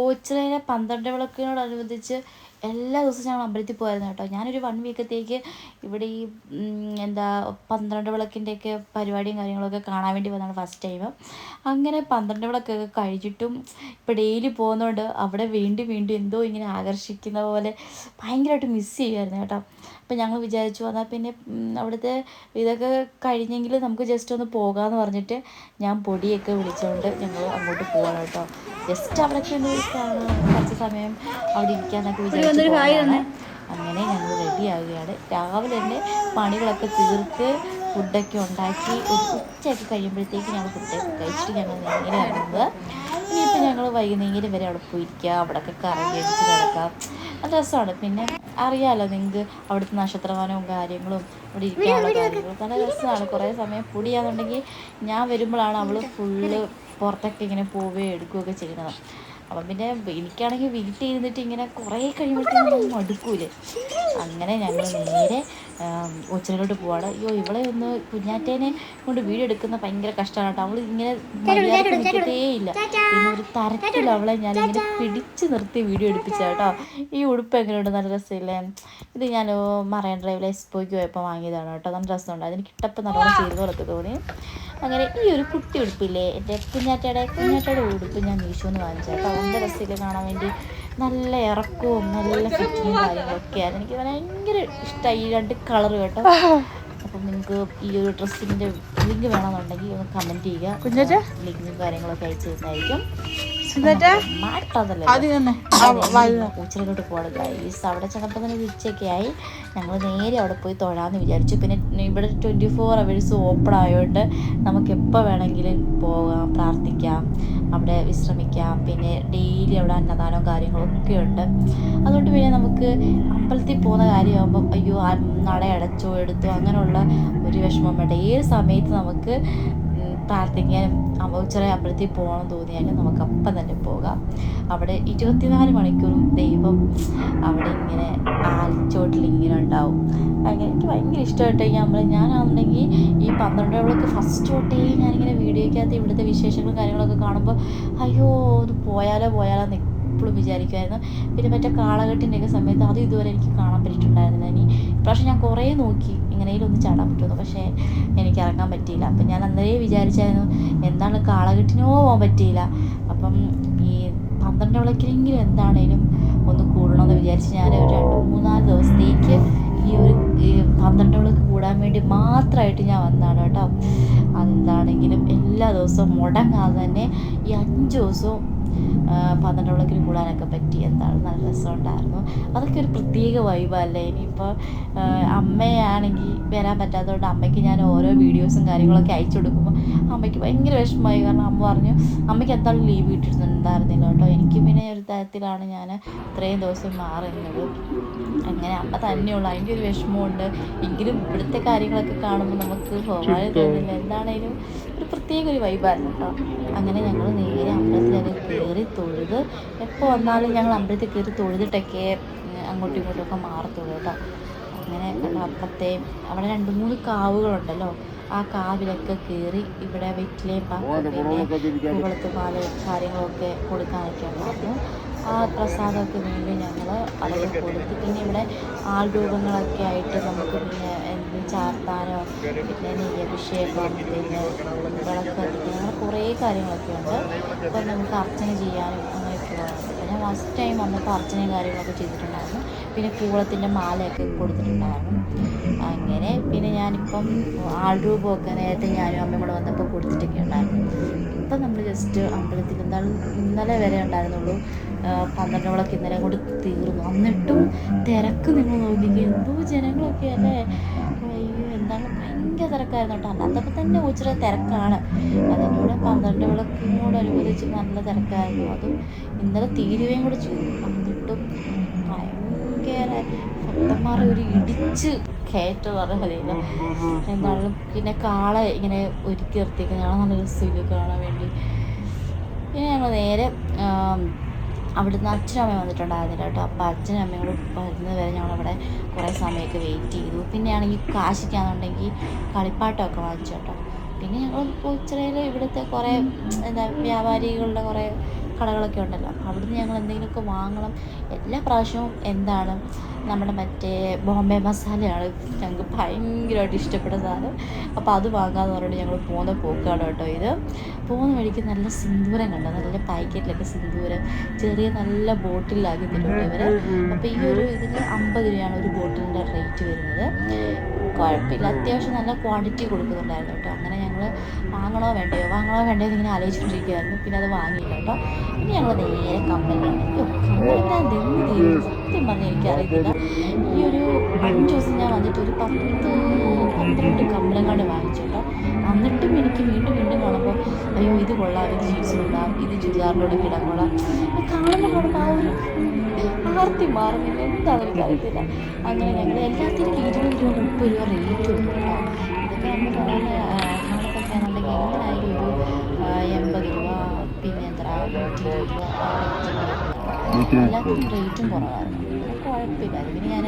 ഓച്ചിറയിലെ പന്ത്രണ്ട് വിളക്കിനോടനുബന്ധിച്ച് എല്ലാ ദിവസവും ഞങ്ങൾ അമ്പലത്തിൽ പോയിരുന്നു കേട്ടോ. ഞാനൊരു വൺ വീക്കത്തേക്ക് ഇവിടെ ഈ എന്താ പന്ത്രണ്ട് വിളക്കിന്റെയൊക്കെ പരിപാടിയും കാര്യങ്ങളൊക്കെ കാണാൻ വേണ്ടി വന്നതാണ് ഫസ്റ്റ് ടൈം അങ്ങനെ പന്ത്രണ്ട് വിളക്കൊക്കെ കഴിച്ചിട്ടും ഇപ്പോൾ ഡെയിലി പോകുന്നതുകൊണ്ട് അവിടെ വീണ്ടും വീണ്ടും എന്തോ ഇങ്ങനെ ആകർഷിക്കുന്ന പോലെ ഭയങ്കരമായിട്ട് മിസ് ചെയ്യുമായിരുന്നു കേട്ടോ. അപ്പം ഞങ്ങൾ വിചാരിച്ചു എന്നാൽ പിന്നെ അവിടുത്തെ ഇതൊക്കെ കഴിഞ്ഞെങ്കിൽ നമുക്ക് ജസ്റ്റ് ഒന്ന് പോകാമെന്ന് പറഞ്ഞിട്ട് ഞാൻ പൊടിയൊക്കെ വിളിച്ചുകൊണ്ട് ഞങ്ങൾ അങ്ങോട്ട് പോകണം കേട്ടോ. ജസ്റ്റ് അവിടെയൊക്കെ ഒന്ന് കാണാൻ കുറച്ച് സമയം അവിടെ ഇരിക്കാന്നൊക്കെ വിചാരിച്ചു. അങ്ങനെ ഞങ്ങൾ റെഡി ആവുകയാണ് രാവിലെ തന്നെ പണികളൊക്കെ തീർത്ത് ഫുഡൊക്കെ ഉണ്ടാക്കി ഒരു ഉച്ചയൊക്കെ കഴിയുമ്പോഴത്തേക്ക് ഞങ്ങൾ ഫുഡൊക്കെ കഴിച്ചിട്ട് ഞങ്ങൾ നേരെ ഇറങ്ങുന്നത് ഇനിയിപ്പോൾ ഞങ്ങൾ വൈകുന്നേരം വരെ അവിടെ പോയിരിക്കുക. അവിടെയൊക്കെ കറങ്ങി അടിച്ച് നടക്കാം. നല്ല രസമാണ്. പിന്നെ അറിയാമല്ലോ നിങ്ങൾക്ക് അവിടുത്തെ നക്ഷത്രവാനവും കാര്യങ്ങളും അവിടെ ഇരിക്കാനുള്ള കാര്യങ്ങളും. നല്ല രസമാണ്. കുറേ സമയം പൊടിയാന്നുണ്ടെങ്കിൽ ഞാൻ വരുമ്പോഴാണ് അവൾ ഫുള്ള് പുറത്തൊക്കെ ഇങ്ങനെ പോവുകയും എടുക്കുകയൊക്കെ ചെയ്യുന്നത്. അപ്പം പിന്നെ എനിക്കാണെങ്കിൽ വീട്ടിൽ ഇരുന്നിട്ട് ഇങ്ങനെ കുറേ കഴിയുമ്പോഴത്തേക്കും മടുക്കൂലേ അങ്ങനെ ഞങ്ങൾ നേരെ ഒച്ചനോട്ട് പോവാണ്. അയ്യോ ഇവളെ ഒന്ന് കുഞ്ഞാറ്റേനെ കൊണ്ട് വീഡിയോ എടുക്കുന്ന ഭയങ്കര കഷ്ടമാണ് കേട്ടോ. അവൾ ഇങ്ങനെ മര്യാദയ്ക്ക് നിൽക്കത്തേ ഇല്ല. പിന്നെ ഒരു തരത്തിൽ അവളെ ഞാൻ ഇങ്ങനെ പിടിച്ചു നിർത്തി വീഡിയോ എടുപ്പിച്ച കേട്ടോ. ഈ ഉടുപ്പ് എങ്ങനെയുണ്ട്? നല്ല രസമില്ലേ? ഇത് ഞാൻ മറയൻ ഡ്രൈവിലെ എക്സ്പോയ്ക്ക് പോയപ്പോൾ വാങ്ങിയതാണ് കേട്ടോ. നല്ല രസമുണ്ട് അതിന് കിട്ടപ്പം നല്ലോണം ചെയ്തു പോലൊക്കെ തോന്നി. അങ്ങനെ ഈ ഒരു കുട്ടി ഉടുപ്പില്ലേ? എന്റെ കുഞ്ഞാറ്റയുടെ കുഞ്ഞാറ്റയുടെ ഉടുപ്പ് ഞാൻ മീഷോന്ന് വാങ്ങിച്ചു കേട്ടോ. അവന്റെ ഡ്രസ്സിൽ കാണാൻ വേണ്ടി നല്ല ഇറക്കവും നല്ല ഫിറ്റിങ്ങും കാര്യങ്ങളൊക്കെയാണ്. എനിക്ക് ഭയങ്കര ഇഷ്ടമായി ഈ രണ്ട് കളർ കേട്ടോ. അപ്പം നിങ്ങൾക്ക് ഈ ഒരു ഡ്രസ്സിന്റെ ലിങ്ക് വേണമെന്നുണ്ടെങ്കിൽ ഒന്ന് കമന്റ് ചെയ്യുക. ലിങ്കും കാര്യങ്ങളൊക്കെ അയച്ചു തരുന്നതായിരിക്കും. പൂച്ചയിലോട്ട് പോകണം ഗൈസ് അവിടെ ചെന്നപ്പോൾ തന്നെ ഉച്ചയൊക്കെ ആയി ഞങ്ങൾ നേരെ അവിടെ പോയി തൊഴാമെന്ന് വിചാരിച്ചു. പിന്നെ ഇവിടെ ട്വന്റി ഫോർ അവേഴ്സ് ഓപ്പൺ ആയതുകൊണ്ട് നമുക്ക് എപ്പോൾ വേണമെങ്കിലും പോകാം പ്രാർത്ഥിക്കാം അവിടെ വിശ്രമിക്കാം. പിന്നെ ഡെയിലി അവിടെ അന്നദാനവും കാര്യങ്ങളും ഒക്കെ ഉണ്ട്. അതുകൊണ്ട് പിന്നെ നമുക്ക് അമ്പലത്തിൽ പോകുന്ന കാര്യമാകുമ്പോൾ അയ്യോ നട അടച്ചോ എടുത്തോ അങ്ങനെയുള്ള ഒരു വിഷമം വേണ്ട. ഏത് സമയത്ത് നമുക്ക് പ്രാർത്ഥിക്കാനും ചെറിയ അമ്പലത്തിൽ പോകണം തോന്നിയാലും നമുക്ക് അപ്പം തന്നെ പോകാം. അവിടെ ഇരുപത്തിനാല് മണിക്കൂറും ദൈവം അവിടെ ഇങ്ങനെ ആൽച്ചോട്ടിൽ ഇങ്ങനെ ഉണ്ടാവും. അങ്ങനെ എനിക്ക് ഭയങ്കര ഇഷ്ടമായിട്ട് ഈ അമ്പലം. ഞാനാണെന്നുണ്ടെങ്കിൽ ഈ പന്ത്രണ്ട് വിളക്ക് ഫസ്റ്റ് തൊട്ടേ ഞാനിങ്ങനെ വീഡിയോയ്ക്കകത്ത് ഇവിടുത്തെ വിശേഷങ്ങളും കാര്യങ്ങളൊക്കെ കാണുമ്പോൾ അയ്യോ ഇത് പോയാലോ പോയാലോ എന്ന് എപ്പോഴും വിചാരിക്കുമായിരുന്നു. പിന്നെ മറ്റേ കാളകെട്ടിന്റെയൊക്കെ സമയത്ത് അതും ഇതുവരെ എനിക്ക് കാണാൻ പറ്റിയിട്ടുണ്ടായിരുന്നില്ല. ഇനി ഇപ്രാവശ്യം ഞാൻ കുറേ നോക്കി. എങ്ങനെയും ഒന്ന് ചാടാൻ പറ്റുമെന്ന്. പക്ഷേ എനിക്ക് ഇറങ്ങാൻ പറ്റിയില്ല. അപ്പം ഞാൻ അന്നേ വിചാരിച്ചായിരുന്നു എന്താണ് കാളകെട്ടിനോ പോകാൻ പറ്റിയില്ല. അപ്പം ഈ പന്ത്രണ്ട് വിളക്കിലെങ്കിലും എന്താണേലും ഒന്ന് കൂടണമെന്ന് വിചാരിച്ച് ഞാൻ ഒരു രണ്ട് മൂന്നാൽ ദിവസത്തേക്ക് ഈ ഒരു പന്ത്രണ്ട് വിളക്ക് കൂടാൻ വേണ്ടി മാത്രമായിട്ട് ഞാൻ വന്നതാണ് കേട്ടോ. അതെന്താണെങ്കിലും എല്ലാ ദിവസവും മുടങ്ങാതെ തന്നെ ഈ അഞ്ച് ദിവസവും ആ, പന്ത്രണ്ട് വിളക്കിന് കൂടാനൊക്കെ പറ്റി. എന്താണ് നല്ല രസമുണ്ടായിരുന്നു. അതൊക്കെ ഒരു പ്രത്യേക വൈബല്ലേ ഇനിയിപ്പോൾ അമ്മയാണെങ്കിൽ വരാൻ പറ്റാത്തതുകൊണ്ട് അമ്മയ്ക്ക് ഞാൻ ഓരോ വീഡിയോസും കാര്യങ്ങളൊക്കെ അയച്ചു കൊടുക്കുമ്പോൾ അമ്മയ്ക്ക് ഭയങ്കര വിഷമമായി. കാരണം അമ്മ പറഞ്ഞു അമ്മയ്ക്ക് എന്തായാലും ലീവ് കിട്ടിയിട്ടുണ്ടായിരുന്നില്ല കേട്ടോ. എനിക്ക് പിന്നെ ഒരു തരത്തിലാണ് ഞാൻ ഇത്രയും ദിവസം മാറുന്നത്. അങ്ങനെ അമ്മ തന്നെയുള്ളൂ അതിന്റെ ഒരു വിഷമമുണ്ട്. എങ്കിലും ഇവിടുത്തെ കാര്യങ്ങളൊക്കെ കാണുമ്പോൾ നമുക്ക് പോകാൻ തോന്നില്ല. എന്താണേലും ഒരു പ്രത്യേക ഒരു വൈബായിരുന്നു കേട്ടോ. അങ്ങനെ ഞങ്ങൾ നേരെ അമ്പലത്തിലൊക്കെ കയറി തൊഴുത് എപ്പോൾ വന്നാലും ഞങ്ങൾ അമ്പലത്തിൽ കയറി തൊഴുതിട്ടൊക്കെ അങ്ങോട്ടും ഇങ്ങോട്ടും ഒക്കെ മാറത്തുള്ളൂ കേട്ടോ. അങ്ങനെ കണ്ട അപ്പത്തെ അവിടെ രണ്ട് മൂന്ന് കാവുകളുണ്ടല്ലോ. ആ കാവിലൊക്കെ കയറി ഇവിടെ വെറ്റിലയും പിന്നെ കുവളത്ത് പാൽ കാര്യങ്ങളൊക്കെ കൊടുക്കാനൊക്കെ ഉണ്ടായിരുന്നു ആ പ്രസാദമൊക്കെ വേണ്ടി ഞങ്ങൾ അതൊക്കെ കൊടുത്ത്. പിന്നെ ഇവിടെ ആൾരൂപങ്ങളൊക്കെ ആയിട്ട് നമുക്ക് പിന്നെ എന്ത് ചാർത്താനോ പിന്നെ നെയ്യഭിഷേകം പിന്നെ വിളക്ക് അങ്ങനെ കുറേ കാര്യങ്ങളൊക്കെ ഉണ്ട്. അപ്പം നമുക്ക് അർച്ചന ചെയ്യാനും അങ്ങനെയൊക്കെയുള്ളതാണ് അപ്പം ഞാൻ ഫസ്റ്റ് ടൈം വന്നപ്പോൾ അർച്ചനയും കാര്യങ്ങളൊക്കെ ചെയ്തിട്ടുണ്ടായിരുന്നു. പിന്നെ കൂവളത്തിന്റെ മാലയൊക്കെ കൊടുത്തിട്ടുണ്ടായിരുന്നു. അങ്ങനെ പിന്നെ ഞാനിപ്പം ആൾ രൂപമൊക്കെ നേരത്തെ ഞാനും അമ്മയും കൂടെ വന്നപ്പോൾ കൊടുത്തിട്ടൊക്കെ ഉണ്ടായിരുന്നു. ഇപ്പം നമ്മൾ ജസ്റ്റ് അമ്പലത്തിൽ എന്താണ് ഇന്നലെ വരെ ഉണ്ടായിരുന്നുള്ളൂ. പന്ത്രണ്ടോളൊക്കെ പന്ത്രണ്ട് വിളക്ക് ഇന്നലെ കൂടി തീർന്നു. എന്നിട്ടും തിരക്ക് നിങ്ങൾ നോക്കിക്കേ. എന്തോ ജനങ്ങളൊക്കെ അല്ലേ? അയ്യോ എന്താണ് ഭയങ്കര തിരക്കായിരുന്നു കേട്ടോ. അല്ലാത്തപ്പോൾ തന്നെ ഉച്ചര തിരക്കാണ്. അതിന്റെ കൂടെ പന്ത്രണ്ട് അനുവദിച്ച് നല്ല തിരക്കായിരുന്നു. അതും ഇന്നലെ തീരുകയും കൂടെ ചെയ്തു. എന്നിട്ടും ഭയങ്കര ഭക്തന്മാരെ ഒരു ഇടിച്ച് കയറ്റം മതിയില്ല. എന്താണ് പിന്നെ കാളെ ഇങ്ങനെ ഒരുക്കി നിർത്തിയേക്കുന്നത് കാണാൻ നല്ല രസമില്ല കാണാൻ വേണ്ടി. പിന്നെ ഞങ്ങൾ നേരെ അവിടുന്ന് അച്ഛനും അമ്മയും വന്നിട്ടുണ്ടായിരുന്നില്ല കേട്ടോ. അപ്പോൾ അച്ഛനും അമ്മയും കൂടെ വരുന്നത് വരെ ഞങ്ങളവിടെ കുറേ സമയമൊക്കെ വെയിറ്റ് ചെയ്തു. പിന്നെയാണെങ്കിൽ കാശിക്കാന്നുണ്ടെങ്കിൽ കളിപ്പാട്ടമൊക്കെ വാങ്ങിച്ചു കേട്ടോ. പിന്നെ ഞങ്ങൾ ഉച്ചറയിൽ ഇവിടുത്തെ കുറേ എന്താ വ്യാപാരികളുടെ കുറേ കടകളൊക്കെ ഉണ്ടല്ലോ. അവിടുന്ന് ഞങ്ങൾ എന്തെങ്കിലുമൊക്കെ വാങ്ങണം. എല്ലാ പ്രാവശ്യവും എന്താണ് നമ്മുടെ മറ്റേ ബോംബെ മസാലയാണ് ഞങ്ങൾക്ക് ഭയങ്കരമായിട്ട് ഇഷ്ടപ്പെട്ട സാധനം. അപ്പോൾ അത് വാങ്ങാമെന്ന് പറഞ്ഞിട്ട് ഞങ്ങൾ പോകുന്ന പോക്കാണ് കേട്ടോ ഇത്. പോകുന്ന വഴിക്ക് നല്ല സിന്ദൂരം കണ്ടോ? നല്ല പാക്കറ്റിലൊക്കെ സിന്ദൂരം. ചെറിയ നല്ല ബോട്ടിലാക്കി തരുന്നുണ്ട് ഇവർ അപ്പോൾ ഈ ഒരു ഇതിന് അമ്പത് രൂപയാണ് ഒരു ബോട്ടിലിന്റെ റേറ്റ് വരുന്നത്. കുഴപ്പമില്ല. അത്യാവശ്യം നല്ല ക്വാണ്ടിറ്റി കൊടുക്കുന്നുണ്ടായിരുന്നു കേട്ടോ. അങ്ങനെ ഞങ്ങൾ വാങ്ങണോ വേണ്ടയോ? വാങ്ങണോ വേണ്ടയോ ഇങ്ങനെ ആലോചിച്ചുകൊണ്ടിരിക്കുകയായിരുന്നു പിന്നെ അത് വാങ്ങിയില്ല കേട്ടോ. ഇനി ഞങ്ങൾ നേരെ കമ്പനി തീരും സത്യം പറഞ്ഞ് എനിക്കറിയത്തില്ല ഈ ഒരു അഞ്ച് ദിവസം ഞാൻ വന്നിട്ട് ഒരു പത്ത് പന്ത്രണ്ട് കമ്മലങ്ങാണ്ട് വാങ്ങിച്ചു കേട്ടോ. എന്നിട്ടും എനിക്ക് വീണ്ടും വീണ്ടും കാണുമ്പോൾ അയ്യോ ഇത് കൊള്ളാം ഇത് ജീൻസ് കൊള്ളാം ഇത് ചുരിദാറിലൂടെ കിടാൻ കൊള്ളാം. കാണുമ്പോൾ കാണുമ്പോൾ ആ ഒരു ആർത്തി മാറുന്നില്ല. എന്താണെന്ന് എനിക്കറിയത്തില്ല. അങ്ങനെ ഞങ്ങൾ എല്ലാത്തിനും ഇരുപത് രൂപ മുപ്പത് രൂപ റേറ്റ് ഉണ്ട് കേട്ടോ. ഇതൊക്കെ നമ്മൾ എങ്ങനെയായാലും ഒരു എൺപത് രൂപ പിന്നെ എത്ര നൂറ്റി ഇരുപത് രൂപ ആ റേറ്റൊക്കെ എല്ലാത്തിനും റേറ്റും കുറവായിരുന്നു കുഴപ്പമില്ലായിരുന്നു പിന്നെ ഞാൻ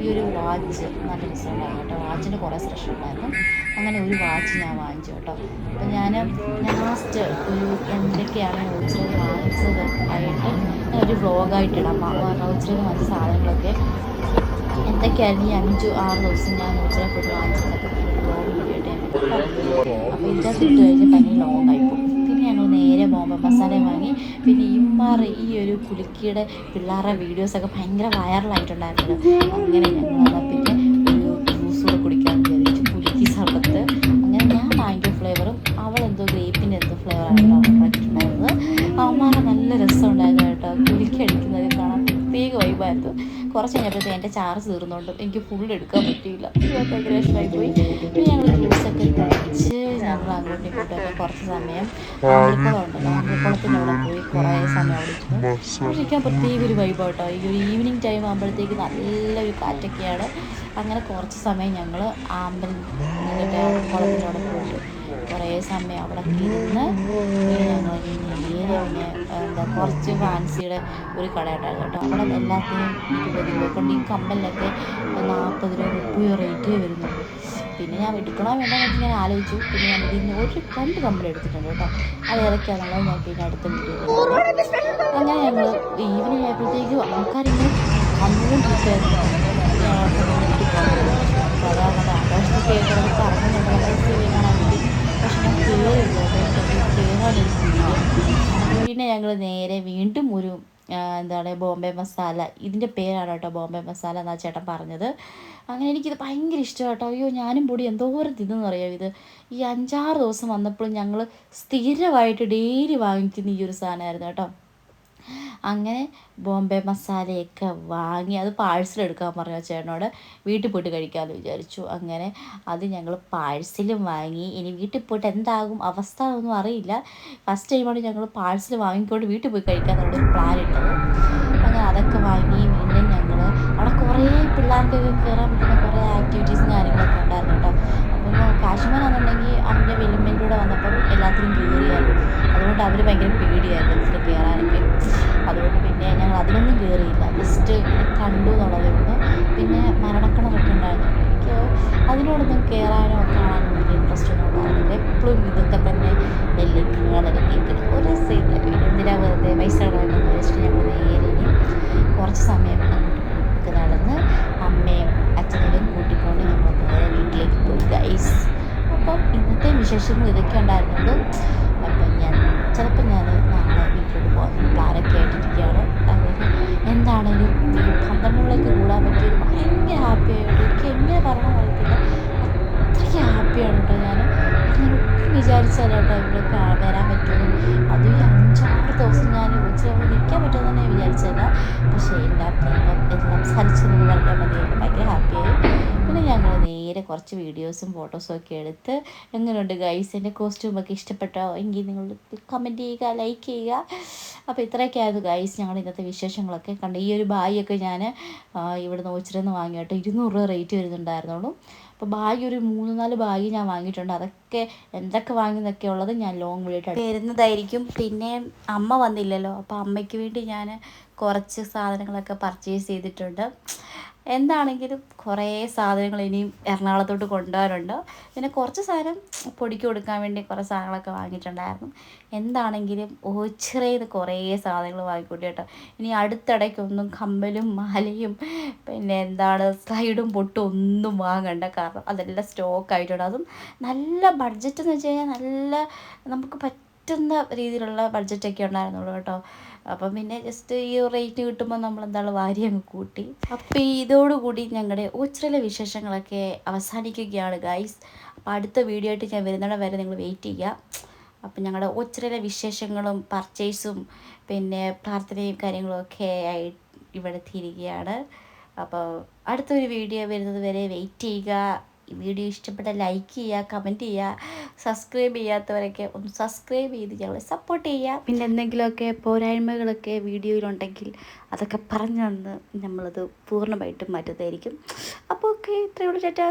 ഈ ഒരു വാച്ച് നല്ല രസമുണ്ടായിരുന്നു കേട്ടോ വാച്ചിന്റെ കുറേ സ്പെഷ്യൽ ഉണ്ടായിരുന്നു അങ്ങനെ ഒരു വാച്ച് ഞാൻ വാങ്ങിച്ചു കേട്ടോ അപ്പം ഞാൻ ലാസ്റ്റ് ഒരു എന്തൊക്കെയാണ് റോച്ചിലൊക്കെ വാങ്ങിച്ചത് ആയിട്ട് ഒരു വ്ളോഗായിട്ട് ഇടാം റോച്ചിലൊക്കെ വാങ്ങിച്ച സാധനങ്ങളൊക്കെ എന്തൊക്കെയായിരുന്നു ഈ അഞ്ചു ആറ് ദിവസം ഞാൻ റോച്ചിലെ പോയിട്ട് വീഡിയോ നേരെ ബോംബെ മസാല വാങ്ങി. പിന്നെ ഇമ്മാർ ഈ ഒരു കുലുക്കിയുടെ പിള്ളേരുടെ വീഡിയോസൊക്കെ ഭയങ്കര വൈറലായിട്ടുണ്ടായിരുന്നു അങ്ങനെ ഞങ്ങൾ പിന്നെ പ്രത്യേക കുറച്ച് കഴിഞ്ഞപ്പോഴത്തെ എന്റെ ചാർജ് തീർന്നുകൊണ്ട് എനിക്ക് ഫുൾ എടുക്കാൻ പറ്റിയില്ല. ഭയങ്കര പോയി പിന്നെ ഞങ്ങൾ ജ്യൂസൊക്കെ കുടിച്ച് ഞങ്ങൾ അങ്ങോട്ടും ഇങ്ങോട്ടൊക്കെ കുറച്ച് സമയം ആമ്പിക്കുളം ഉണ്ടല്ലോ പോയി കുറേ സമയം അവിടെ ഇരിക്കാൻ പ്രത്യേക ഒരു വൈബ് ഈ ഒരു ഈവനിങ് ടൈം ആകുമ്പോഴത്തേക്ക് നല്ലൊരു കാറ്റൊക്കെയാണ്. അങ്ങനെ കുറച്ച് സമയം ഞങ്ങൾ ആമ്പൽ അവിടെ പോയിട്ട് കുറേ സമയം അവിടെ ഇരുന്ന് ഞങ്ങൾ എന്താ കുറച്ച് ഫാൻസിയുടെ ഒരു കട ഉണ്ടായിരുന്നു കേട്ടോ. അവിടെ എല്ലാത്തിനും ഇരുപത് രൂപ കൊണ്ട് ഈ കമ്മലിനൊക്കെ നാൽപ്പത് രൂപ മുപ്പത് റേറ്റേ വരുന്നുള്ളൂ. പിന്നെ ഞാൻ എടുക്കണോ വേണ്ടോ എന്നൊക്കെ ഞാൻ ആലോചിച്ചു. പിന്നെ ഞാൻ ഇതിന് ഒരു രണ്ട് കമ്മൽ എടുത്തിട്ടുണ്ട് കേട്ടോ. അത് ഇറക്കിയാണല്ലോ ഞാൻ പിന്നെ അടുത്ത വീട്ടിൽ അങ്ങനെ ഞങ്ങൾ ഈവനിങ് ആയപ്പോഴത്തേക്കും ആൾക്കാരിങ്ങനെ അന്നും കിട്ടുമായിരുന്നു വീട്ടിൽ പോകുന്നത് അതാണ് ആകാശത്തൊക്കെ കിടന്ന് കറങ്ങുന്നുണ്ട്. നല്ല പിന്നെ ഞങ്ങൾ നേരെ വീണ്ടും ഒരു എന്താണ് ബോംബെ മസാല. ഇതിന്റെ പേരാണ് കേട്ടോ ബോംബെ മസാല എന്നാ ചേട്ടൻ പറഞ്ഞത്. അങ്ങനെ എനിക്കിത് ഭയങ്കര ഇഷ്ടം കേട്ടോ. അയ്യോ ഞാനും പൊടി എന്തോരം തിന്നെന്ന് അറിയാം ഇത്? ഈ അഞ്ചാറ് ദിവസം വന്നപ്പോഴും ഞങ്ങൾ സ്ഥിരമായിട്ട് ഡെയിലി വാങ്ങിക്കുന്ന ഈ ഒരു സാധനമായിരുന്നു കേട്ടോ. അങ്ങനെ ബോംബെ മസാലയൊക്കെ വാങ്ങി അത് പാഴ്സൽ എടുക്കാൻ പറഞ്ഞു ചേട്ടനോട്. വീട്ടിൽ പോയിട്ട് കഴിക്കാമെന്ന് വിചാരിച്ചു. അങ്ങനെ അത് ഞങ്ങൾ പാഴ്സലും വാങ്ങി. ഇനി വീട്ടിൽ പോയിട്ട് എന്താകും? അവസ്ഥ ഒന്നും അറിയില്ല. ഫസ്റ്റ് ടൈമാണ് ഞങ്ങൾ പാഴ്സൽ വാങ്ങിക്കൊണ്ട് വീട്ടിൽ പോയി കഴിക്കാമെന്നുള്ളൊരു പ്ലാൻ ഇട്ടത്. അങ്ങനെ അതൊക്കെ വാങ്ങി വീണ്ടും ഞങ്ങൾ അവിടെ കുറേ പിള്ളേർക്കൊക്കെ കയറാൻ പറ്റുന്ന കുറേ ആക്ടിവിറ്റീസും കാര്യങ്ങളൊക്കെ ഉണ്ടായിരുന്നു കേട്ടോ. അപ്പം കാശ്മീരാണെന്നുണ്ടെങ്കിൽ അവന്റെ വെല്ലുമ്മേന്റെ കൂടെ വന്നപ്പം എല്ലാത്തിനും കയറിയായിരുന്നു. അതുകൊണ്ട് അവർ ഭയങ്കര പേടിയായിരുന്നു. ഇതിൽ കയറാനൊക്കെ കയറാനോ കാണാനോ വലിയ ഇൻട്രസ്റ്റ് ഒന്നും ഉണ്ടായിരുന്നില്ല എപ്പോഴും ഇതൊക്കെ തന്നെ വലിയ കാണലും കേൾക്കലും ഒരു സൈഡിൽ പിന്നെ എന്തിനാ വെറുതെ പൈസ കളയുന്നത് വെച്ചിട്ട് ഞങ്ങൾ നേരെ കുറച്ച് സമയം അങ്ങോട്ട് ഒക്കെ നടന്ന് അമ്മയും അച്ഛനെയും കൂട്ടിക്കൊണ്ട് ഞങ്ങൾ നേരെ വീട്ടിലേക്ക് പോയി ഗൈസ് അപ്പം ഇന്നത്തെ വിശേഷങ്ങൾ ഇതൊക്കെ ഉണ്ടായിരുന്നുള്ളൂ. അപ്പം ഞാൻ ചിലപ്പോൾ ഞാൻ നാളെ വീട്ടിലോട്ട് പോകാൻ പ്ലാനൊക്കെ ആയിട്ടിരിക്കുകയാണ്. അതായത് എന്താണെങ്കിലും പന്ത്രണ്ട് മണിക്ക് കൂടാൻ പറ്റിയത് ഭയങ്കര ഹാപ്പി ആയിട്ട് എനിക്ക് എങ്ങനെ പറയണം അറിയത്തില്ല. അത്രയ്ക്ക് ഹാപ്പിയാണ് കേട്ടോ ഞാൻ ഞാൻ ഒട്ടും വിചാരിച്ചല്ല കേട്ടോ ഇവിടെയൊക്കെ ആ- വരാൻ പറ്റുമെന്ന്. അത് ഈ അഞ്ചാറ് ദിവസം ഞാൻ ഉച്ചയാകുമ്പോൾ നിൽക്കാൻ പറ്റുമെന്ന് തന്നെ വിചാരിച്ചല്ല പക്ഷേ എല്ലാം ദൈവം എല്ലാം സഹിച്ചെന്ന് പറഞ്ഞാൽ മതിയായിട്ട് ഭയങ്കര ഹാപ്പിയായി പിന്നെ ഞങ്ങൾ നേരെ കുറച്ച് വീഡിയോസും ഫോട്ടോസും ഒക്കെ എടുത്ത് എങ്ങനെയുണ്ട് ഗൈസ് എന്റെ കോസ്റ്റ്യൂമൊക്കെ ഇഷ്ടപ്പെട്ടോ? എങ്കിൽ നിങ്ങൾ കമന്റ് ചെയ്യുക ലൈക്ക് ചെയ്യുക. അപ്പോൾ ഇത്രയൊക്കെ ആയിരുന്നു ഗൈസ് ഞങ്ങൾ ഇന്നത്തെ വിശേഷങ്ങളൊക്കെ കണ്ട്. ഈ ഒരു ബായിയൊക്കെ ഞാൻ ഇവിടെ ഒച്ചിരുന്ന് വാങ്ങിയിട്ട് ഇരുന്നൂറ് രൂപ റേറ്റ് വരുന്നുണ്ടായിരുന്നുള്ളൂ. അപ്പോൾ ബാഗ് ഒരു മൂന്ന് നാല് ബാഗ് ഞാൻ വാങ്ങിയിട്ടുണ്ട്. അതൊക്കെ എന്തൊക്കെ വാങ്ങിയെന്നൊക്കെ ഉള്ളത് ഞാൻ ലോങ് വീഡിയോ വരുന്നതായിരിക്കും പിന്നെ അമ്മ വന്നില്ലല്ലോ. അപ്പോൾ അമ്മയ്ക്ക് വേണ്ടി ഞാൻ കുറച്ച് സാധനങ്ങളൊക്കെ പർച്ചേസ് ചെയ്തിട്ടുണ്ട്. എന്താണെങ്കിലും കുറേ സാധനങ്ങൾ ഇനിയും എറണാകുളത്തോട്ട് കൊണ്ടുപോകാനുണ്ട് പിന്നെ കുറച്ച് സാധനം പൊടിക്ക് കൊടുക്കാൻ വേണ്ടി കുറേ സാധനങ്ങളൊക്കെ വാങ്ങിയിട്ടുണ്ടായിരുന്നു. എന്താണെങ്കിലും ഓച്ചിറയിൽ കുറേ സാധനങ്ങൾ വാങ്ങിക്കൂട്ടി കേട്ടോ. ഇനി അടുത്തിടയ്ക്കൊന്നും കമ്മലും മാലയും പിന്നെ എന്താണ് സൈഡും പൊട്ടും ഒന്നും വാങ്ങണ്ട. കാരണം അതെല്ലാം സ്റ്റോക്ക് ആയിട്ടുണ്ട് അതും നല്ല ബഡ്ജറ്റ് എന്ന് വെച്ച് കഴിഞ്ഞാൽ നല്ല നമുക്ക് പറ്റുന്ന രീതിയിലുള്ള ബഡ്ജറ്റൊക്കെ ഉണ്ടായിരുന്നുള്ളൂ കേട്ടോ. അപ്പം പിന്നെ ജസ്റ്റ് ഈ റേറ്റ് കിട്ടുമ്പോൾ നമ്മൾ എന്താണ് വാരി അങ്ങ് കൂട്ടി. അപ്പോൾ ഇതോടുകൂടി ഞങ്ങളുടെ ഓച്ചിറയിലെ വിശേഷങ്ങളൊക്കെ അവസാനിക്കുകയാണ് ഗൈസ് അപ്പോൾ അടുത്ത വീഡിയോ ആയിട്ട് ഞാൻ വരുന്നിടം വരെ നിങ്ങൾ വെയിറ്റ് ചെയ്യുക അപ്പം ഞങ്ങളുടെ ഓച്ചിറയിലെ വിശേഷങ്ങളും പർച്ചേസും പിന്നെ പ്രാർത്ഥനയും കാര്യങ്ങളൊക്കെ ആയി ഇവിടെ തിരികെയാണ് അപ്പോൾ അടുത്തൊരു വീഡിയോ വരുന്നത് വരെ വെയിറ്റ് ചെയ്യുക. വീഡിയോ ഇഷ്ടപ്പെട്ട ലൈക്ക് ചെയ്യുക കമന്റ് ചെയ്യുക സബ്സ്ക്രൈബ് ചെയ്യാത്തവരൊക്കെ ഒന്ന് സബ്സ്ക്രൈബ് ചെയ്ത് ഞങ്ങളെ സപ്പോർട്ട് ചെയ്യുക. പിന്നെ എന്തെങ്കിലുമൊക്കെ പോരായ്മകളൊക്കെ വീഡിയോയിലുണ്ടെങ്കിൽ അതൊക്കെ പറഞ്ഞു തന്ന് നമ്മളത് പൂർണമായിട്ടും മാറ്റുന്നതായിരിക്കും. അപ്പോൾ ഓക്കെ ഇത്രയുള്ള ചേട്ടാ